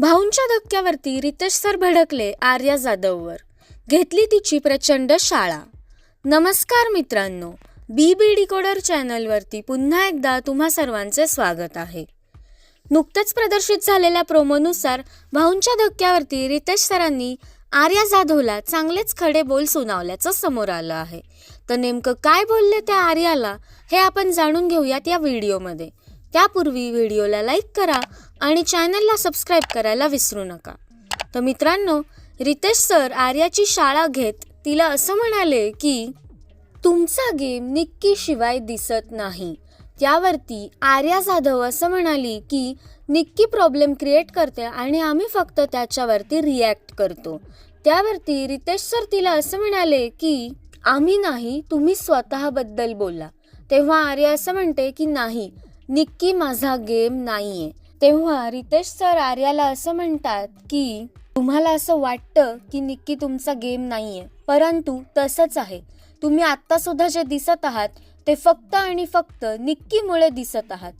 भाऊंच्या धक्क्यावरती रितेश सर भडकले आर्या जाधववर. घेतली तिची प्रचंड शाळा. नमस्कार मित्रांनो बी बी डिकोडर चॅनलवरती पुन्हा एकदा तुम्हा सर्वांचे स्वागत आहे. नुकतंच प्रदर्शित झालेल्या प्रोमोनुसार भाऊंच्या धक्क्यावरती रितेश सरांनी आर्या जाधवला चांगलेच खडे बोल सुनावल्याचं समोर आलं आहे. तर नेमकं काय बोलले त्या आर्याला हे आपण जाणून घेऊयात या व्हिडिओमध्ये. त्यापूर्वी व्हिडिओला लाईक करा आणि चॅनलला सबस्क्राईब करायला विसरू नका. तर मित्रांनो रितेश सर आर्याची शाळा घेत तिला असं म्हणाले की तुमचा गेम निक्की शिवाय दिसत नाही. त्यावरती आर्या जाधव असं म्हणाली की निक्की प्रॉब्लेम क्रिएट करते आणि आम्ही फक्त त्याच्यावरती रिॲक्ट करतो. त्यावरती रितेश सर तिला असं म्हणाले की आम्ही नाही तुम्ही स्वतःबद्दल बोला. तेव्हा आर्या असं म्हणते की नाही निक्की माझा गेम नाहीये. तेव्हा रितेश सर आर्याला असं म्हणतात की तुम्हाला असं वाटतं की निक्की तुमचा गेम नाहीये. परंतु तसंच आहे. तुम्ही आत्ता सुद्धा जे दिसत आहात ते फक्त आणि फक्त निक्कीमुळे दिसत आहात.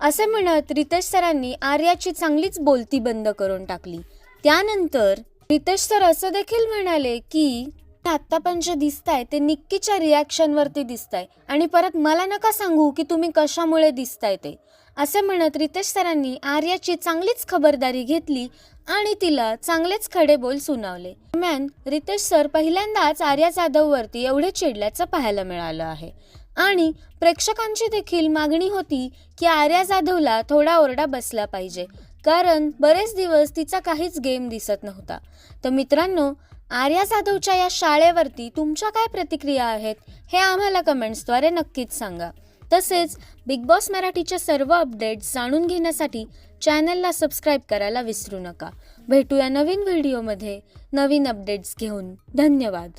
असे म्हणत रितेश सरांनी आर्याची चांगलीच बोलती बंद करून टाकली. त्यानंतर रितेश सर असं देखील म्हणाले की आत्ता पण जे दिसताय ते निक्कीच्या रिॲक्शनवरती दिसताय. आणि परत मला नका सांगू की तुम्ही कशामुळे दिसताय ते. असे म्हणत रितेश सरांनी आर्याची चांगलीच खबरदारी घेतली आणि तिला चांगलेच खडे बोल सुनावले. दरम्यान रितेश सर पहिल्यांदाच आर्या जाधववरती एवढे चिडल्याचं पाहायला मिळालं आहे. आणि प्रेक्षकांची देखील मागणी होती की आर्या जाधवला थोडा ओरडा बसला पाहिजे. कारण बरेच दिवस तिचा काहीच गेम दिसत नव्हता. तर मित्रांनो आर्या जाधवच्या या शाळेवरती तुमच्या काय प्रतिक्रिया आहेत हे आम्हाला कमेंट्सद्वारे नक्कीच सांगा. तसेच बिग बॉस मराठीचे सर्व अपडेट्स जाणून घेण्यासाठी चॅनलला सबस्क्राईब करायला विसरू नका. भेटूया नवीन व्हिडिओमध्ये नवीन अपडेट्स घेऊन. धन्यवाद.